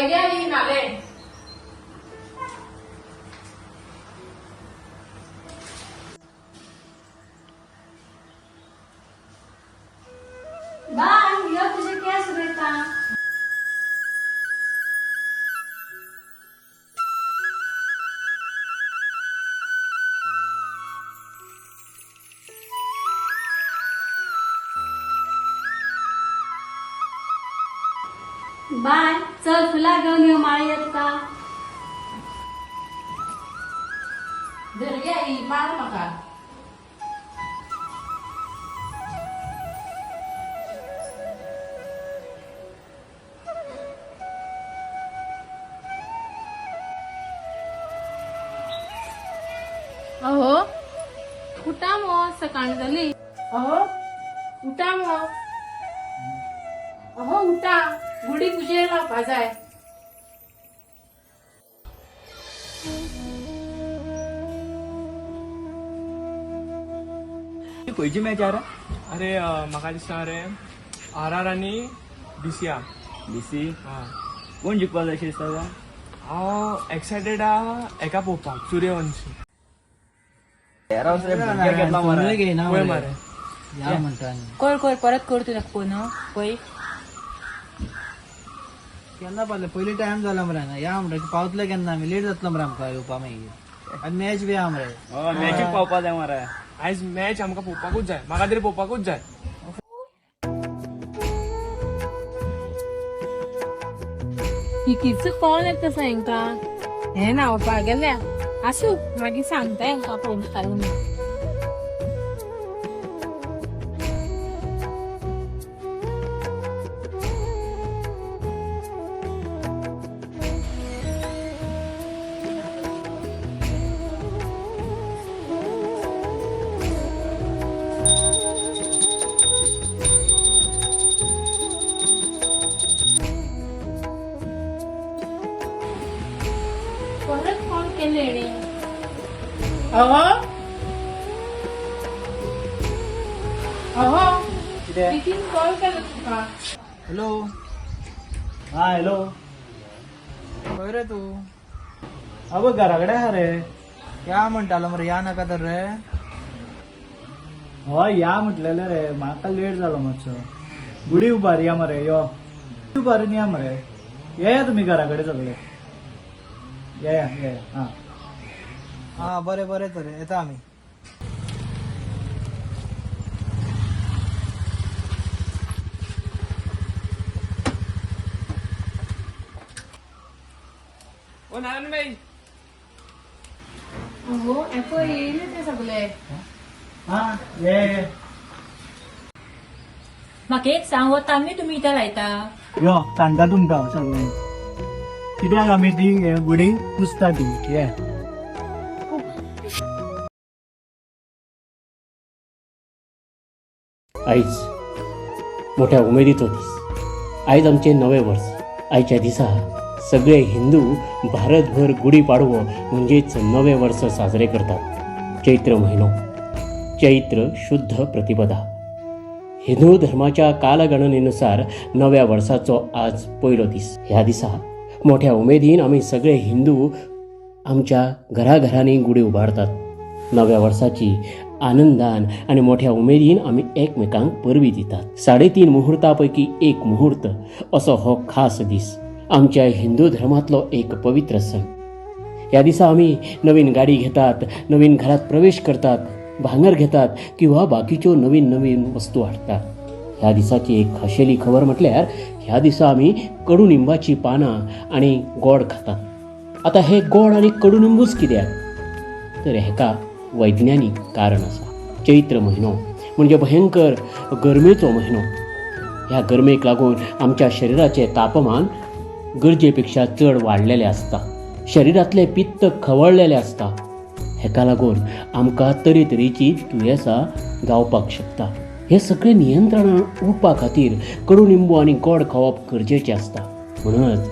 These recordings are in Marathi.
पैग्या ही बाय चल फुला घेऊन येऊ माळी का मार अहो उठा मग सकाळ झाली. अहो उठा मग अहो उठा. गुढी पुजेला जाय खंयची मॅच आरा अरे म्हाका दिसता रे आर आर आनी बीसीआ बीसी? हां। कोण जिखपाक जाय अशें दिसता? हांव एक्सायटेड आहा एका पळोवपाक सूर्यवंशी। घेतला मरे. कर कर परत कर तुला फोन पळय केन्ना पावले? पयलीं टायम जाला मरे हांगा. या मरे पावतले केन्ना आमी लेट जातलो मरे आमकां येवपा मागीर. आनी मॅच बी आहा मरे हय मॅचीक पावपा जाय मरे. आयज मॅच आमकां पळोवपाकूच जाय. म्हाका तरी पळोवपाकूच जाय. किकीच कॉल येता सांगता? हे नावपा गेल्या आसूं मागीर सांगता हेंका फोन केले अहो. अहो. कितीन कॉल केला तुका. हॅलो. हा हॅलो. खंय रे तूं? अगो घरा कडेन आहा रे. या म्हणटालो मरे या नाका तर रे. हय या म्हटलेले रे. म्हाका लेट जालो मातसो गुडी उबार या मरे यो. गुडी उबारून या मरे. येया तुमी घरा कडेन सगळे. येया येया हा. हा बरें बरें तर येता आमी ओ नारायण बाई अहो ऍप येयले ते सगळे हा ये ये. म्हाका एक सांग हो तांबी तुमी इथं लायता यो सांगता तुमकां सगळें कित्याक आमी ती हे गुडी पुसता ती ये आयज मोठ्या उमेदीचो दीस आयज आमचे नवें वर्स आयच्या दिसा सगळे हिंदू भारतभर गुढीपाडवो म्हणजेच नवें वर्स साजरे करतात. चैत्र म्हयनो चैत्र शुद्ध प्रतिपदा. हिंदू धर्माच्या कालगणनेनुसार नव्या वर्साचो आज पयलो दीस. ह्या दिसा मोठ्या उमेदीन आमी सगळे हिंदू आमच्या घराघरांनी गुढी उबारतात नव्या वर्साची आनंदान आणि मोठ्या उमेदीन आमी एकमेकांक परबी दितात. साडेतीन मुहूर्ता पैकी एक मुहूर्त असो हो खास दीस. आमच्या हिंदू धर्मातलो एक पवित्र सण. ह्या दिसा आमी नवीन गाडी घेतात नवीन घरात प्रवेश करतात भांगर घेतात किंवा बाकीच्यो नवीन नवीन वस्तू हाडटात ह्या दिसाची एक खाशेली खबर म्हटल्यार ह्या दिसा आमी कडुनिंबाची पानां आणि गोड खातात. आता हे गोड आणि कडुनिंबूच कित्याक? तर हेका वैज्ञानीक कारण आसा चैत्र म्हयनो म्हणजे भयंकर गरमेचो म्हयनो ह्या गरमेक लागून आमच्या शरिराचें तापमान गरजेपेक्षा चड वाडलेलें आसता शरिरांतलें पित्त खवळलेलें आसता हेका लागून आमकां तरेतरेची दुयेंसां जावपाक शकता. हे सगळें नियंत्रणान उरपा खातीर कडुनिंबू आनी गोड खावप गरजेचें आसता म्हणूनच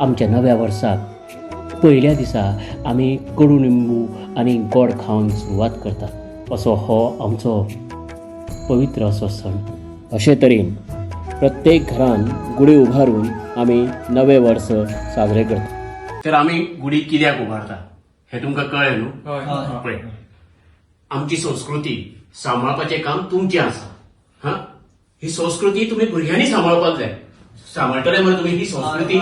आमच्या नव्या वर्साक पयल्या दिसा आमी कडुनिंबू आनी गोड खावन सुरवात करतात असो हो आमचो पवित्र असो सण. अशे तरेन प्रत्येक घरान गुढी उभारून आम्ही नवे वर्स साजरे करता. तर आम्ही गुढी कित्याक उभारता? हे तुमकां कळ्ळें न्हू? पळय आमची संस्कृती सांबाळपाचें काम तुमचें आसा. हा? ही संस्कृती तुम्ही भुरग्यांनी सांबाळपाक जाय. सांबाळटले मरे तुम्ही ही संस्कृती?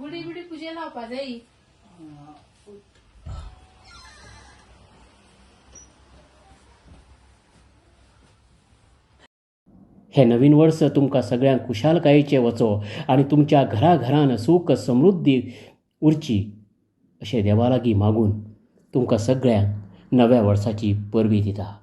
गुडी गुडी पूजे लावपा जाई. हे नवीन वर्स तुमकां सगळ्यांक खुशालकायेचें वचो आनी तुमच्या घरा घरान सूख समृद्धी उरची अशें देवा लागीं मागून तुमकां सगळ्यांक नव्या वर्साची परबी दिता.